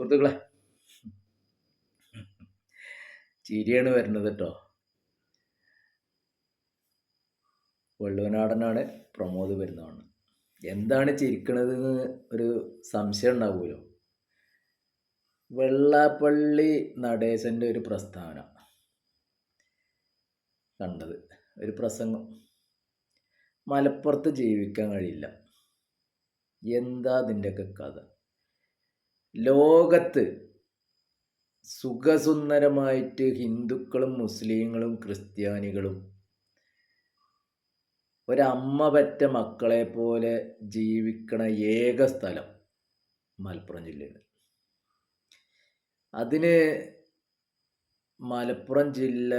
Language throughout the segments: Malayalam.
സുഹൃത്തുക്കളെ. ചിരിയാണ് വരുന്നത് കേട്ടോ. വെള്ളുവനാടനാണ് പ്രമോദ് വരുന്നതാണ് എന്താണ് ചിരിക്കണതെന്ന് ഒരു സംശയം ഉണ്ടാവുമല്ലോ. വെള്ളാപ്പള്ളി നടേശന്റെ ഒരു പ്രസ്താവന കണ്ടത്. ഒരു പ്രസംഗം. മലപ്പുറത്ത് ജീവിക്കാൻ കഴിയില്ല. എന്താ അതിന്റെയൊക്കെ കഥ? ലോകത്ത് സുഖസുന്ദരമായിട്ട് ഹിന്ദുക്കളും മുസ്ലിങ്ങളും ക്രിസ്ത്യാനികളും ഒരമ്മ പറ്റ മക്കളെ പോലെ ജീവിക്കണ ഏക സ്ഥലം മലപ്പുറം ജില്ലയാണ് അതിന് മലപ്പുറം ജില്ല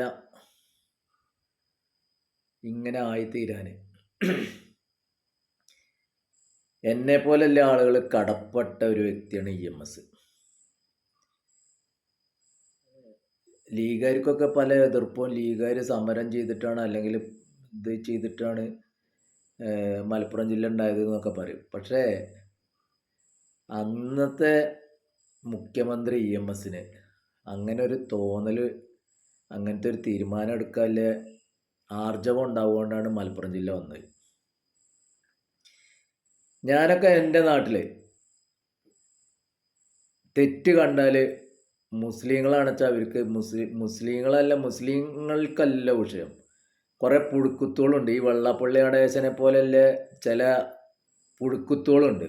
ഇങ്ങനെ ആയിത്തീരാൻ എന്നെ പോലെയുള്ള ആളുകൾ കടപ്പെട്ട ഒരു വ്യക്തിയാണ് ഇ എം എസ്. ലീഗുകാർക്കൊക്കെ പല എതിർപ്പും ലീഗുകാർ സമരം ചെയ്തിട്ടാണ് അല്ലെങ്കിൽ ഇത് ചെയ്തിട്ടാണ് മലപ്പുറം ജില്ല ഉണ്ടായത് എന്നൊക്കെ പറയും. പക്ഷേ അന്നത്തെ മുഖ്യമന്ത്രി ഇ എം എസിന് അങ്ങനെ ഒരു തോന്നൽ അങ്ങനത്തെ ഒരു തീരുമാനം എടുക്കാനുള്ള ആർജവം ഉണ്ടാവുകൊണ്ടാണ് മലപ്പുറം ജില്ല വന്നത്. ഞാനൊക്കെ എന്റെ നാട്ടിൽ തെറ്റ് കണ്ടാൽ മുസ്ലിങ്ങളാണെച്ചാൽ അവർക്ക് മുസ്ലിം മുസ്ലിങ്ങളല്ല മുസ്ലിങ്ങൾക്കല്ല വിഷയം. കുറേ പുഴുക്കുത്തുകളുണ്ട് ഈ വെള്ളപ്പള്ളി അടേശനെ പോലെയല്ല ചില പുഴുക്കുത്തുകളുണ്ട്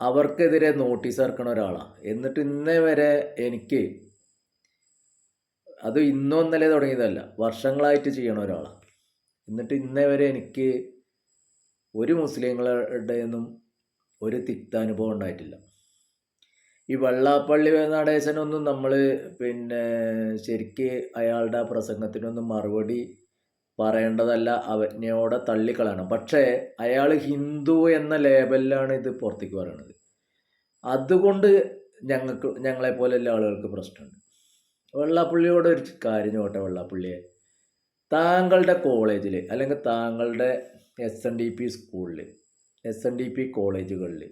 അവർക്കെതിരെ നോട്ടീസ് ഇറക്കണ ഒരാളാണ് എന്നിട്ട് ഇന്നേ വരെ എനിക്ക് അത് ഇന്നോ ഇന്നലെ തുടങ്ങിയതല്ല. വർഷങ്ങളായിട്ട് ചെയ്യണ ഒരാളാണ് എന്നിട്ട് ഇന്നേ വരെ എനിക്ക് ഒരു മുസ്ലിങ്ങളുടെ ഒരു തിക്താനുഭവം ഉണ്ടായിട്ടില്ല. ഈ വെള്ളാപ്പള്ളി നടേശനൊന്നും നമ്മൾ പിന്നെ ശരിക്ക് അയാളുടെ പ്രസംഗത്തിനൊന്നും മറുപടി പറയേണ്ടതല്ല അവജ്ഞയോടെ തള്ളിക്കളയണം. പക്ഷേ അയാൾ ഹിന്ദു എന്ന ലേബലിലാണ് ഇത് പുറത്തേക്ക് പറയണത് അതുകൊണ്ട് ഞങ്ങൾക്ക് ഞങ്ങളെ പോലെയുള്ള ആളുകൾക്ക് പ്രശ്നമുണ്ട്. വെള്ളാപ്പള്ളിയോട് ഒരു കാര്യം ചോട്ടെ വെള്ളാപ്പള്ളിയെ? താങ്കളുടെ കോളേജിൽ അല്ലെങ്കിൽ താങ്കളുടെ എസ് എൻ ഡി പി സ്കൂളിൽ എസ് എൻ ഡി പി കോളേജുകളിൽ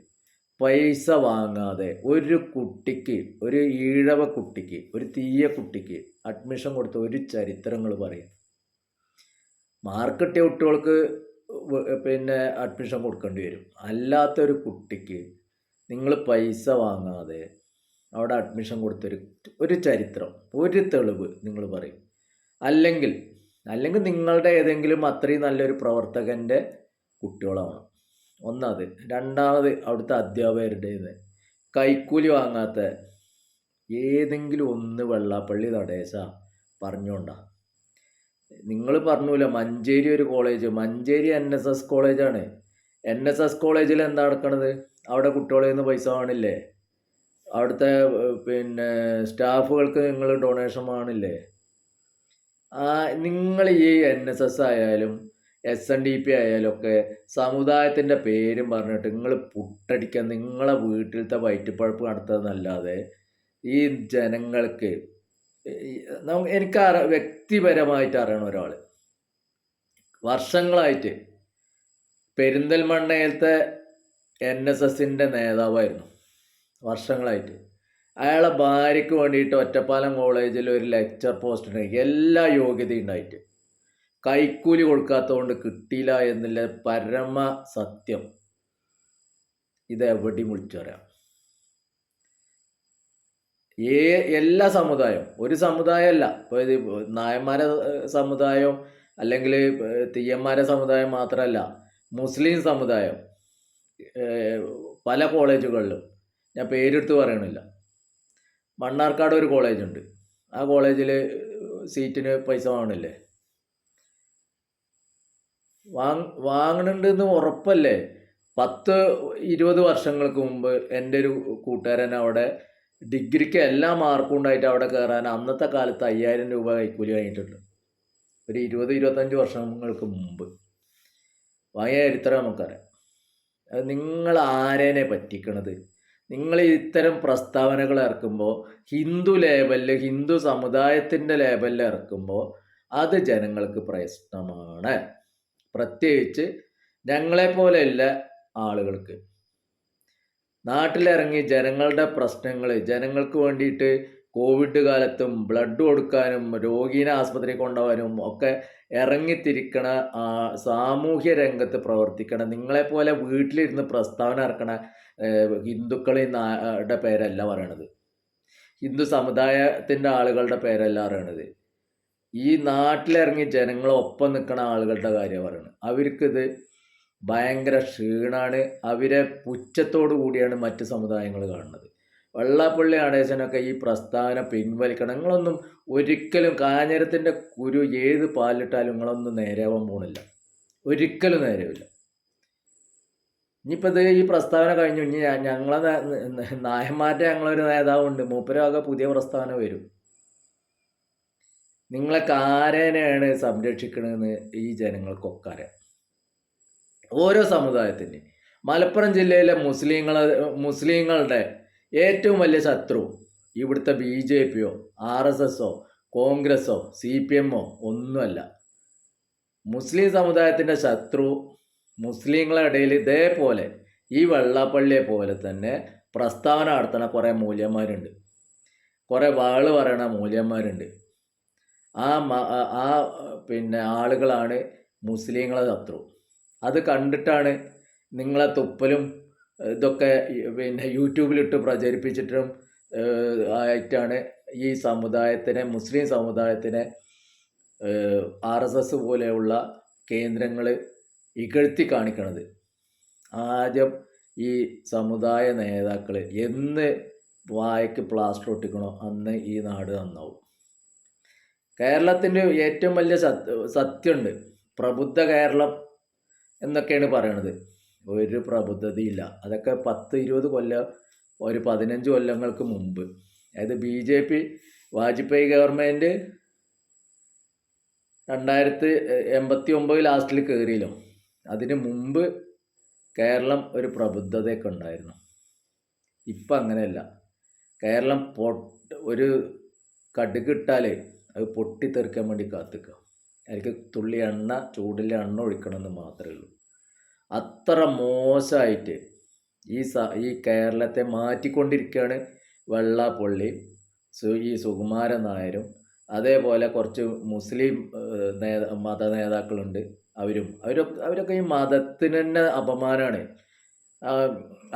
പൈസ വാങ്ങാതെ ഒരു കുട്ടിക്ക് ഒരു ഈഴവ കുട്ടിക്ക് ഒരു തീയ കുട്ടിക്ക് അഡ്മിഷൻ കൊടുത്ത ഒരു ചരിത്രങ്ങൾ പറയും. മാർക്കിട്ടിയ കുട്ടികൾക്ക് പിന്നെ അഡ്മിഷൻ കൊടുക്കേണ്ടി വരും. അല്ലാത്തൊരു കുട്ടിക്ക് നിങ്ങൾ പൈസ വാങ്ങാതെ അവിടെ അഡ്മിഷൻ കൊടുത്തൊരു ഒരു ചരിത്രം ഒരു തെളിവ് നിങ്ങൾ പറയും. അല്ലെങ്കിൽ അല്ലെങ്കിൽ നിങ്ങളുടെ ഏതെങ്കിലും അത്രയും നല്ലൊരു പ്രവർത്തകന്റെ കുട്ടികളാവണം. ഒന്നത് രണ്ടാമത് അവിടുത്തെ അധ്യാപകരുടേത്. കൈക്കൂലി വാങ്ങാത്ത ഏതെങ്കിലും ഒന്ന് വെള്ളാപ്പള്ളി നടേശ പറഞ്ഞോണ്ട. നിങ്ങൾ പറഞ്ഞൂല മഞ്ചേരി ഒരു college. Manjeri N S S കോളേജാണ്. എൻ എസ് എസ് കോളേജിൽ എന്താ നടക്കണത്? അവിടെ കുട്ടികളിൽ നിന്ന് പൈസ വേണില്ലേ അവിടുത്തെ പിന്നെ സ്റ്റാഫുകൾക്ക് നിങ്ങൾ ഡൊണേഷൻ വാങ്ങില്ലേ നിങ്ങൾ ഈ എൻ എസ് എസ് ആയാലും എസ് എൻ ഡി പി ആയാലും ഒക്കെ സമുദായത്തിന്റെ പേരും പറഞ്ഞിട്ട് നിങ്ങൾ പുട്ടടിക്കാൻ നിങ്ങളെ വീട്ടിലത്തെ വയറ്റിപ്പഴപ്പ് നടത്തുന്നതല്ലാതെ ഈ ജനങ്ങൾക്ക് എനിക്ക് അറ വ്യക്തിപരമായിട്ട് അറിയണ ഒരാൾ വർഷങ്ങളായിട്ട് പെരിന്തൽമണ്ണയിലത്തെ എൻ എസ് എസിന്റെ നേതാവായിരുന്നു. വർഷങ്ങളായിട്ട്. അയാളെ ഭാര്യയ്ക്ക് വേണ്ടിയിട്ട് ഒറ്റപ്പാലം കോളേജിൽ ഒരു ലെക്ചർ പോസ്റ്റ് ഉണ്ടായി എല്ലാ യോഗ്യതയും ഉണ്ടായിട്ട്. കൈക്കൂലി കൊടുക്കാത്തതുകൊണ്ട് കിട്ടിയില്ല എന്നുള്ള പരമ സത്യം. ഇത് എവിടെയും പറയാം. ഏ എല്ലാ സമുദായവും. ഒരു സമുദായമല്ല. ഇപ്പോൾ ഇത് നായന്മാരെ സമുദായം അല്ലെങ്കിൽ തീയന്മാരെ സമുദായം മാത്രമല്ല മുസ്ലിം സമുദായം പല കോളേജുകളിലും. ഞാൻ പേരെടുത്ത് പറയണില്ല. മണ്ണാർക്കാട് ഒരു കോളേജുണ്ട്. ആ കോളേജിൽ സീറ്റിന് പൈസ വാങ്ങണില്ലേ? വാങ് വാങ്ങണുണ്ടെന്ന് ഉറപ്പല്ലേ? പത്ത് ഇരുപത് വർഷങ്ങൾക്ക് മുമ്പ് എന്റെ ഒരു കൂട്ടുകാരൻ അവിടെ ഡിഗ്രിക്ക് എല്ലാ മാർക്കും ഉണ്ടായിട്ട് അവിടെ കയറാൻ അന്നത്തെ കാലത്ത് അയ്യായിരം രൂപ കൈക്കൂലി കഴിഞ്ഞിട്ടുണ്ട് ഒരു ഇരുപത് ഇരുപത്തഞ്ച് വർഷങ്ങൾക്ക് മുമ്പ്. വാങ്ങിയ ചരിത്രം നമുക്കറിയാം. അത് നിങ്ങൾ ആരേനെ പറ്റിക്കണത്? നിങ്ങൾ ഇത്തരം പ്രസ്താവനകൾ ഇറക്കുമ്പോൾ ഹിന്ദു ലേബലിൽ ഹിന്ദു സമുദായത്തിന്റെ ലേബലിൽ ഇറക്കുമ്പോൾ അത് ജനങ്ങൾക്ക് പ്രശ്നമാണ്. പ്രത്യേകിച്ച് ഞങ്ങളെപ്പോലെയുള്ള ആളുകൾക്ക്. നാട്ടിലിറങ്ങി ജനങ്ങളുടെ പ്രശ്നങ്ങൾ ജനങ്ങൾക്ക് വേണ്ടിയിട്ട് കോവിഡ് കാലത്തും ബ്ലഡ് കൊടുക്കാനും രോഗീനെ ആസ്പത്രി കൊണ്ടുപോകാനും ഒക്കെ ഇറങ്ങിത്തിരിക്കണ സാമൂഹ്യ രംഗത്ത് പ്രവർത്തിക്കണ നിങ്ങളെപ്പോലെ വീട്ടിലിരുന്ന് പ്രസ്താവന ഇറക്കണ ഹിന്ദുക്കളുടെ പേരല്ല പറയണത്. ഹിന്ദു സമുദായത്തിന്റെ ആളുകളുടെ പേരല്ല പറയണത്. ഈ നാട്ടിലിറങ്ങി ജനങ്ങളൊപ്പം നിൽക്കുന്ന ആളുകളുടെ കാര്യം പറയണത്. അവർക്കിത് ഭയങ്കര ക്ഷീണാണ്. അവരെ പുച്ഛത്തോടു കൂടിയാണ് മറ്റ് സമുദായങ്ങൾ കാണുന്നത്. വെള്ളാപ്പള്ളി നടേശനൊക്കെ ഈ പ്രസ്താവന പിൻവലിക്കണം. നിങ്ങളൊന്നും ഒരിക്കലും കാഞ്ഞിരത്തിന്റെ കുരു ഏത് പാലിട്ടാലും നിങ്ങളൊന്നും നേരെയാവാൻ പോണില്ല. ഒരിക്കലും നേരെയാവില്ല ഇനിയിപ്പോൾ ഇത് ഈ പ്രസ്താവന കഴിഞ്ഞു. ഇനി ഞങ്ങളെ നായന്മാരുടെ ഞങ്ങളൊരു നേതാവുണ്ട്. മൂപ്പരൊക്കെ പുതിയ പ്രസ്താവന വരും. നിങ്ങളെ കാരനെയാണ് സംരക്ഷിക്കണമെന്ന് ഈ ജനങ്ങൾക്കൊക്കെ അറിയാം ഓരോ സമുദായത്തിന്റെയും മലപ്പുറം ജില്ലയിലെ മുസ്ലിങ്ങളെ മുസ്ലിങ്ങളുടെ ഏറ്റവും വലിയ ശത്രു ഇവിടുത്തെ ബി ജെ പിയോ ആർ എസ് എസോ കോൺഗ്രസോ സി പി എമ്മോ ഒന്നുമല്ല. മുസ്ലിം സമുദായത്തിന്റെ ശത്രു മുസ്ലിങ്ങളുടെ ഇടയിൽ ഇതേപോലെ ഈ വെള്ളാപ്പള്ളിയെ പോലെ തന്നെ പ്രസ്താവന നടത്തുന്ന കുറേ മൂല്യന്മാരുണ്ട്. കുറേ വാൾ പറയണ മൂല്യന്മാരുണ്ട്. ആ ആ- പിന്നെ ആളുകളാണ് മുസ്ലിങ്ങളെ ശത്രു. അത് കണ്ടിട്ടാണ് നിങ്ങളെ തുപ്പലും ഇതൊക്കെ പിന്നെ യൂട്യൂബിലിട്ട് പ്രചരിപ്പിച്ചിട്ടും ആയിട്ടാണ് ഈ സമുദായത്തിനെ മുസ്ലിം സമുദായത്തിനെ ആർ എസ് എസ് പോലെയുള്ള കേന്ദ്രങ്ങൾ ഇകഴ്ത്തി കാണിക്കണത്. ആദ്യം ഈ സമുദായ നേതാക്കൾ എന്ന് വായക്ക് പ്ലാസ്റ്റർ ഒട്ടിക്കണോ അന്ന് ഈ നാട് നന്നാവും. കേരളത്തിന്റെ ഏറ്റവും വലിയ സത്യ സത്യമുണ്ട്. പ്രബുദ്ധ കേരളം എന്നൊക്കെയാണ് പറയണത്. ഒരു പ്രബുദ്ധതയില്ല. അതൊക്കെ പത്ത് ഇരുപത് കൊല്ലം ഒരു പതിനഞ്ച് കൊല്ലങ്ങൾക്ക് മുമ്പ്. അതായത് B J P Vajpayee government രണ്ടായിരത്തി എൺപത്തി ഒമ്പത് ലാസ്റ്റിൽ കയറിയല്ലോ അതിന് മുമ്പ് കേരളം ഒരു പ്രബുദ്ധതയൊക്കെ ഉണ്ടായിരുന്നു ഇപ്പം അങ്ങനെയല്ല. കേരളം പൊട്ട് ഒരു കടുകിട്ടാൽ അത് പൊട്ടിത്തെറിക്കാൻ വേണ്ടി കാത്തിക്കുക. അതിലേക്ക് തുള്ളി എണ്ണ ചൂടിൽ എണ്ണ ഒഴിക്കണമെന്ന് മാത്രമേ ഉള്ളൂ. അത്ര മോശമായിട്ട് ഈ സ ഈ കേരളത്തെ മാറ്റിക്കൊണ്ടിരിക്കുകയാണ് വെള്ളാപ്പള്ളി ഈ സുകുമാരൻ നായരും. അതേപോലെ കുറച്ച് മുസ്ലിം നേ മത നേതാക്കളുണ്ട്. അവരും അവരൊക്കെ അവരൊക്കെ ഈ മതത്തിന് തന്നെ അപമാനമാണ്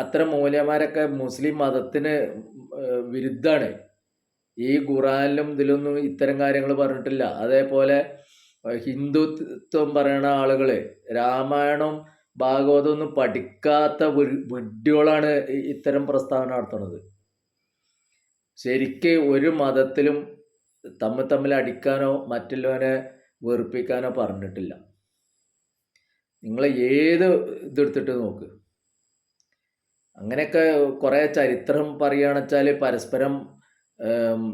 അത്തരം മൂല്യമാരൊക്കെ മുസ്ലിം മതത്തിന് വിരുദ്ധമാണ് ഈ ഖുറാനിലും ഇതിലൊന്നും ഇത്തരം കാര്യങ്ങൾ പറഞ്ഞിട്ടില്ല. അതേപോലെ ഹിന്ദുത്വം പറയുന്ന ആളുകൾ രാമായണം ഭാഗവതം ഒന്നും പഠിക്കാത്ത വിഡ്ഢികളാണ് ഇത്തരം പ്രസ്താവന നടത്തുന്നത്. ശരിക്ക് ഒരു മതത്തിലും തമ്മിൽ തമ്മിൽ അടിക്കാനോ മറ്റുള്ളവനെ വെറുപ്പിക്കാനോ പറഞ്ഞിട്ടില്ല. നിങ്ങൾ ഏത് ഇതെടുത്തിട്ട് നോക്ക്. അങ്ങനെയൊക്കെ കുറേ ചരിത്രം പറയുകയാണെന്ന് പരസ്പരം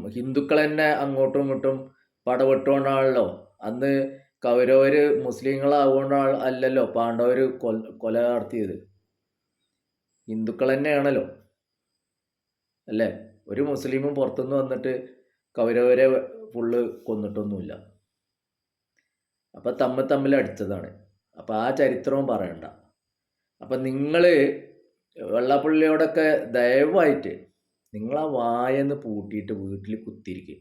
ഹിന്ദുക്കൾ തന്നെ അങ്ങോട്ടും ഇങ്ങോട്ടും പടപെട്ടുകൊണ്ടാണല്ലോ അന്ന് കൗരവര് മുസ്ലിങ്ങളാവുകൊണ്ട് അല്ലല്ലോ പാണ്ഡവർ കൊല കൊല നടത്തിയത്. ഹിന്ദുക്കൾ തന്നെയാണല്ലോ. അല്ലേ? ഒരു മുസ്ലിമും പുറത്തുനിന്ന് വന്നിട്ട് കൗരവരെ ഫുള്ള് കൊന്നിട്ടൊന്നുമില്ല. അപ്പം തമ്മിൽ തമ്മിൽ അടിച്ചതാണ്. അപ്പം ആ ചരിത്രവും പറയണ്ട. അപ്പം നിങ്ങൾ വെള്ളപ്പള്ളിയോടൊക്കെ ദയവായിട്ട് നിങ്ങൾ ആ വായെന്ന് പൂട്ടിയിട്ട് വീട്ടിൽ കുത്തിയിരിക്കുക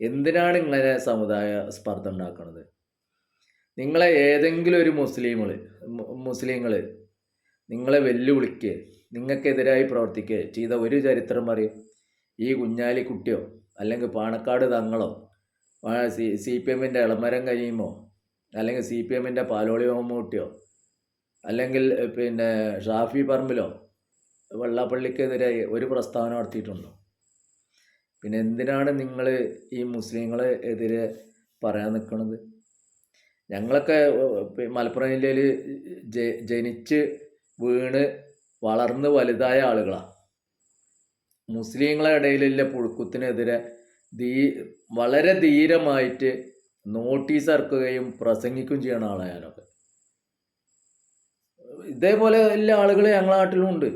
എന്തിനാണ് ഇങ്ങനെ സമുദായ സ്പർദ്ധ ഉണ്ടാക്കുന്നത് നിങ്ങളെ ഏതെങ്കിലും ഒരു മുസ്ലിങ്ങൾ മുസ്ലിങ്ങൾ നിങ്ങളെ വെല്ലുവിളിക്കുക നിങ്ങൾക്കെതിരായി പ്രവർത്തിക്കുക ചെയ്ത ഒരു ചരിത്രം പറയും. ഈ കുഞ്ഞാലിക്കുട്ടിയോ അല്ലെങ്കിൽ പാണക്കാട് തങ്ങളോ സി സി പി എമ്മിന്റെ ഇളമരം കഴിയുമോ അല്ലെങ്കിൽ സി പി എമ്മിന്റെ പാലോളി മമ്മൂട്ടിയോ അല്ലെങ്കിൽ പിന്നെ ഷാഫി പറമ്പിലോ വെള്ളാപ്പള്ളിക്കെതിരെ ഒരു പ്രസ്താവന നടത്തിയിട്ടുണ്ടോ? പിന്നെ എന്തിനാണ് നിങ്ങൾ ഈ മുസ്ലിങ്ങളെ എതിരെ പറയാൻ നിൽക്കുന്നത്? ഞങ്ങളൊക്കെ മലപ്പുറം ജില്ലയിൽ ജനിച്ച് വീണ് വളർന്ന് വലുതായ ആളുകളാണ് മുസ്ലിങ്ങളെ ഇടയിലുള്ള പുഴുക്കുത്തിനെതിരെ ധീ വളരെ ധീരമായിട്ട് നോട്ടീസ് ഇറക്കുകയും പ്രസംഗിക്കുകയും ചെയ്യണ ആളാണ് ഞാനൊക്കെ ഇതേപോലെ എല്ലാ ആളുകൾ ഞങ്ങളുടെ നാട്ടിലുമുണ്ട്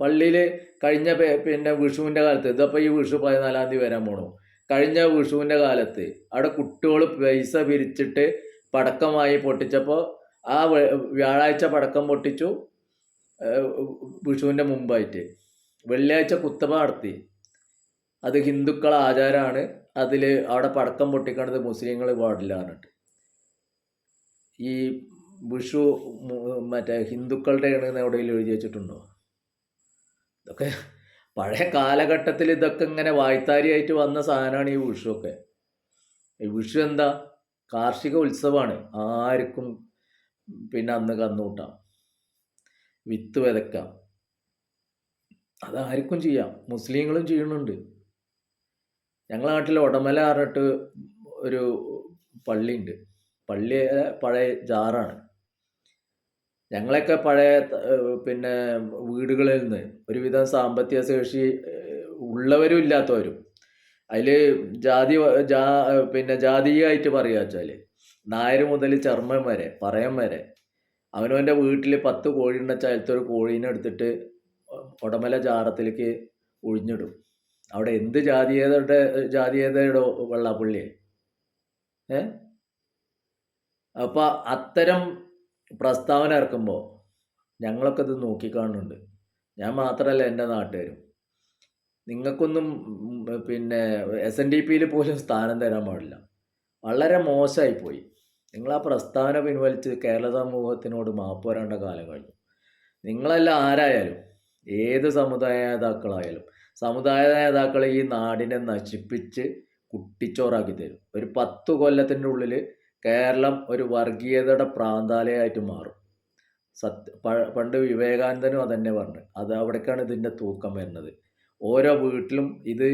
പള്ളിയിൽ കഴിഞ്ഞ പിന്നെ വിഷുവിന്റെ കാലത്ത് ഇതപ്പോൾ ഈ വിഷു പതിനാലാം തീയതി വരാൻ പോണു. കഴിഞ്ഞ വിഷുവിന്റെ കാലത്ത് അവിടെ കുട്ടികൾ പൈസ പിരിച്ചിട്ട് പടക്കമായി പൊട്ടിച്ചപ്പോൾ ആ വ്യാഴാഴ്ച പടക്കം പൊട്ടിച്ചു വിഷുവിന്റെ മുമ്പായിട്ട്. വെള്ളിയാഴ്ച കുത്തപ്പ നടത്തി. അത് ഹിന്ദുക്കളെ ആചാരമാണ് അതിൽ അവിടെ പടക്കം പൊട്ടിക്കണത് മുസ്ലിങ്ങൾ പാടില്ല പറഞ്ഞിട്ട്. ഈ വിഷു മറ്റേ ഹിന്ദുക്കളുടെ ആണ് എവിടെയെങ്കിലും എഴുതി വെച്ചിട്ടുണ്ടോ? ഇതൊക്കെ പഴയ കാലഘട്ടത്തിൽ ഇതൊക്കെ ഇങ്ങനെ വായ്ത്താരിയായിട്ട് വന്ന സാധനമാണ് ഈ വിഷു ഒക്കെ. ഈ വിഷു എന്താ? കാർഷിക ഉത്സവമാണ്. ആർക്കും പിന്നെ അന്ന് കന്നുകൂട്ടാം. വിത്ത് വിതക്കാം അതാർക്കും ചെയ്യാം. മുസ്ലിങ്ങളും ചെയ്യുന്നുണ്ട്. ഞങ്ങളെ നാട്ടിൽ ഉടമല പറഞ്ഞിട്ട് ഒരു പള്ളിയുണ്ട്. പള്ളി പഴയ ജാറാണ്. ഞങ്ങളൊക്കെ പഴയ പിന്നെ വീടുകളിൽ നിന്ന് ഒരുവിധം സാമ്പത്തിക ശേഷി ഉള്ളവരും ഇല്ലാത്തവരും. അതിൽ ജാതി ജാ പിന്നെ ജാതീയമായിട്ട് പറയുക വെച്ചാൽ നായർ മുതൽ ചർമ്മം വരെ പറയം വരെ അവനവന്റെ വീട്ടിൽ പത്ത് കോഴിയുണ്ട ചാലത്തെ ഒരു കോഴീനെ എടുത്തിട്ട് ഉടമല ജാറത്തിലേക്ക് ഒഴിഞ്ഞിടും. അവിടെ എന്ത് ജാതീയതയുടെ ജാതീയതയുടെ വെള്ളാപ്പള്ളിയെ ഏ? അപ്പോൾ അത്തരം പ്രസ്താവന ഇറക്കുമ്പോൾ ഞങ്ങളൊക്കെ ഇത് നോക്കിക്കാണുന്നുണ്ട്. ഞാൻ മാത്രമല്ല എന്റെ നാട്ടുകാരും. നിങ്ങൾക്കൊന്നും പിന്നെ എസ് എൻ ഡി പിയിൽ പോലും സ്ഥാനം തരാൻ പാടില്ല. വളരെ മോശമായിപ്പോയി. നിങ്ങൾ ആ പ്രസ്താവന പിൻവലിച്ച് കേരള സമൂഹത്തിനോട് മാപ്പ് വരേണ്ട കാലം കഴിഞ്ഞു. നിങ്ങളെല്ലാം ആരായാലും ഏത് സമുദായ നേതാക്കളായാലും സമുദായ നേതാക്കൾ ഈ നാടിനെ നശിപ്പിച്ച് കുട്ടിച്ചോറാക്കി തരും. ഒരു പത്ത് കൊല്ലത്തിന്റെ ഉള്ളിൽ കേരളം ഒരു വർഗീയതയുടെ പ്രാന്താലയമായിട്ട് മാറും. സത്യ പണ്ട് വിവേകാനന്ദനും അതന്നെ പറഞ്ഞു. അത് അവിടേക്കാണ് ഇതിന്റെ തൂക്കം വരുന്നത്. ഓരോ വീട്ടിലും ഇത്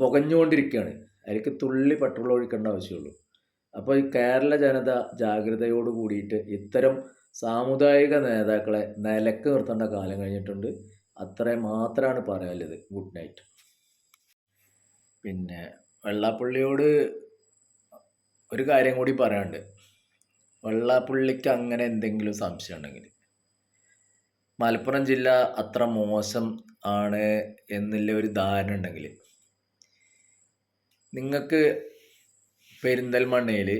പുകഞ്ഞുകൊണ്ടിരിക്കുകയാണ്. അതിലേക്ക് തുള്ളി പെട്രോൾ ഒഴിക്കേണ്ട ആവശ്യമുള്ളൂ. അപ്പോൾ ഈ കേരള ജനത ജാഗ്രതയോട് കൂടിയിട്ട് ഇത്തരം സാമുദായിക നേതാക്കളെ നിലയ്ക്ക് നിർത്തേണ്ട കാലം കഴിഞ്ഞിട്ടുണ്ട്. അത്രയും മാത്രമാണ് പറയാനുള്ളത്. ഗുഡ് നൈറ്റ് പിന്നെ വെള്ളാപ്പള്ളിയോട് ഒരു കാര്യം കൂടി പറയാനുണ്ട്. വെള്ളാപ്പള്ളിക്ക് അങ്ങനെ എന്തെങ്കിലും സംശയം ഉണ്ടെങ്കിൽ. മലപ്പുറം ജില്ല അത്ര മോശം ആണ് എന്നുള്ള ഒരു ധാരണ ഉണ്ടെങ്കിൽ. നിങ്ങൾക്ക് പെരിന്തൽമണ്ണയിൽ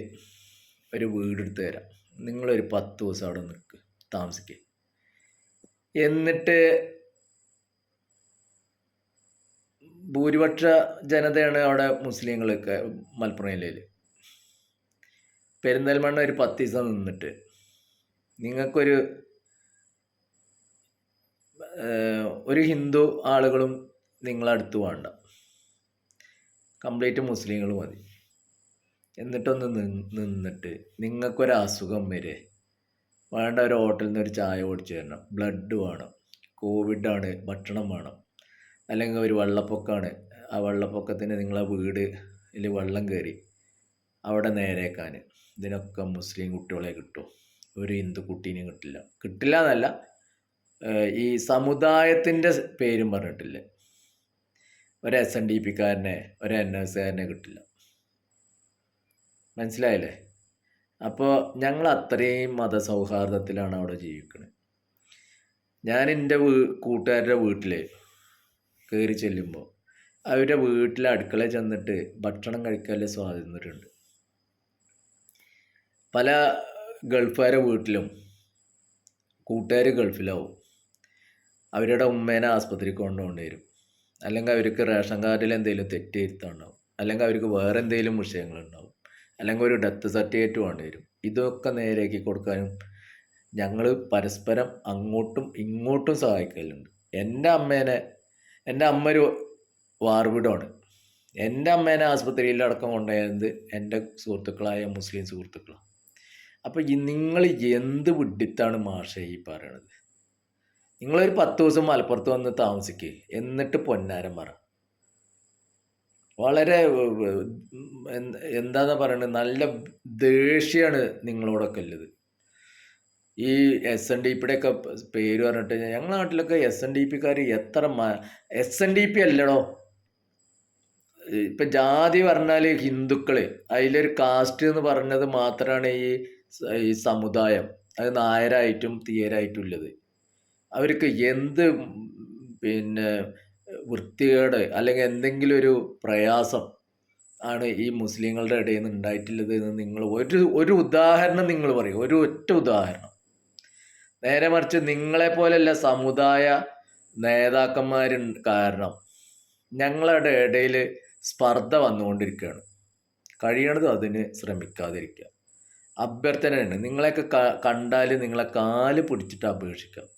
ഒരു വീടെടുത്ത് തരാം. നിങ്ങളൊരു പത്ത് ദിവസം അവിടെ നിൽക്കുക താമസിക്കുക എന്നിട്ട് ഭൂരിപക്ഷ ജനതയാണ് അവിടെ മുസ്ലിങ്ങളൊക്കെ മലപ്പുറം ജില്ലയിൽ പെരിന്തൽമണ്ണ ഒരു പത്ത് ദിവസം നിന്നിട്ട്. നിങ്ങൾക്കൊരു ഒരു ഹിന്ദു ആളുകളും നിങ്ങളടുത്ത് വേണ്ട. കംപ്ലീറ്റ് മുസ്ലിങ്ങൾ മതി. എന്നിട്ടൊന്ന് നിന്ന് നിന്നിട്ട് നിങ്ങൾക്കൊരു അസുഖം വരെ. വേണ്ട ഒരു ഹോട്ടലിൽ നിന്ന് ഒരു ചായ ഓടിച്ചു തരണം ബ്ലഡ് വേണം. കോവിഡാണ് ഭക്ഷണം വേണം. അല്ലെങ്കിൽ ഒരു വെള്ളപ്പൊക്കമാണ്. ആ വെള്ളപ്പൊക്കത്തിന് നിങ്ങളെ വീടിൽ വെള്ളം കയറി അവിടെ നേരേക്കാൻ ഇതിനൊക്കെ മുസ്ലിം കുട്ടികളെ കിട്ടും. ഒരു ഹിന്ദു കുട്ടീനെയും കിട്ടില്ല. കിട്ടില്ല എന്നല്ല ഈ സമുദായത്തിന്റെ പേരും പറഞ്ഞിട്ടില്ല. ഒരു എസ് എൻ ഡി പിക്കാരനെ ഒരു എൻ എസ് കാരനെ കിട്ടില്ല. മനസ്സിലായില്ലേ? അപ്പോൾ ഞങ്ങൾ അത്രയും മതസൗഹാർദ്ദത്തിലാണ് അവിടെ ജീവിക്കുന്നത് ഞാൻ എന്റെ വീ കൂട്ടുകാരുടെ വീട്ടിൽ കയറി ചെല്ലുമ്പോൾ അവരുടെ വീട്ടിലെ അടുക്കള ചെന്നിട്ട് ഭക്ഷണം കഴിക്കാനുള്ള സ്വാതന്ത്ര്യമുണ്ട് പല ഗൾഫുകാരെ വീട്ടിലും കൂട്ടുകാർ ഗൾഫിലാവും. അവരുടെ ഉമ്മേനെ ആസ്പത്രിക്ക് കൊണ്ടുപോകേണ്ടി വരും. അല്ലെങ്കിൽ അവർക്ക് റേഷൻ കാർഡിൽ എന്തെങ്കിലും തെറ്റ് വരുത്താണ്ടാവും അല്ലെങ്കിൽ അവർക്ക് വേറെ എന്തെങ്കിലും വിഷയങ്ങളുണ്ടാവും. അല്ലെങ്കിൽ ഒരു ഡെത്ത് സർട്ടിഫിക്കറ്റ് വേണ്ടി വരും. ഇതൊക്കെ നേരെയാക്കി കൊടുക്കാനും ഞങ്ങൾ പരസ്പരം അങ്ങോട്ടും ഇങ്ങോട്ടും സഹായിക്കലുണ്ട്. എന്റെ അമ്മേനെ എന്റെ അമ്മ ഒരു വാർവിടമാണ് എന്റെ അമ്മേനെ ആസ്പത്രിയിൽ അടക്കം കൊണ്ടുപോയത് എന്റെ സുഹൃത്തുക്കളായ മുസ്ലിം സുഹൃത്തുക്കളാണ്. അപ്പോൾ നിങ്ങൾ എന്ത് വിഡിത്താണ് മാഷേ ഈ പറയണത്? നിങ്ങളൊരു പത്ത് ദിവസം മലപ്പുറത്ത് വന്ന് താമസിക്കുക എന്നിട്ട് പൊന്നാരം പറ. വളരെ എന്താന്ന് പറയുന്നത് നല്ല ദേഷ്യമാണ് നിങ്ങളോടൊക്കെ ഉള്ളത്. ഈ എസ് എൻ ഡി പിയുടെ ഒക്കെ പേര് പറഞ്ഞിട്ട് ഞങ്ങളുടെ നാട്ടിലൊക്കെ എസ് എൻ ഡി പിക്കാർ എത്ര എസ് എൻ ഡി പി അല്ലടോ. ഇപ്പൊ ജാതി പറഞ്ഞാൽ ഹിന്ദുക്കൾ. അതിലൊരു കാസ്റ്റ് എന്ന് പറഞ്ഞത് മാത്രമാണ് ഈ ഈ സമുദായം. അത് നായരായിട്ടും തീയരായിട്ടും ഉള്ളത്. അവർക്ക് എന്ത് പിന്നെ വൃത്തികേട് അല്ലെങ്കിൽ എന്തെങ്കിലും ഒരു പ്രയാസം ആണ് ഈ മുസ്ലിങ്ങളുടെ ഇടയിൽ നിന്ന് ഉണ്ടായിട്ടുള്ളത് എന്ന് നിങ്ങൾ ഒരു ഒരു ഉദാഹരണം നിങ്ങൾ പറയും. ഒരു ഒറ്റ ഉദാഹരണം. നേരെ മറിച്ച് നിങ്ങളെ പോലെയുള്ള സമുദായ നേതാക്കന്മാര് കാരണം ഞങ്ങളുടെ ഇടയിൽ സ്പർദ്ധ വന്നുകൊണ്ടിരിക്കുകയാണ്. കഴിയണത് അതിന് ശ്രമിക്കാതിരിക്കുക. അഭ്യർത്ഥനയുണ്ട്. നിങ്ങളെയൊക്കെ കണ്ടാൽ നിങ്ങളെ കാൽ പിടിച്ചിട്ട് അപേക്ഷിക്കാം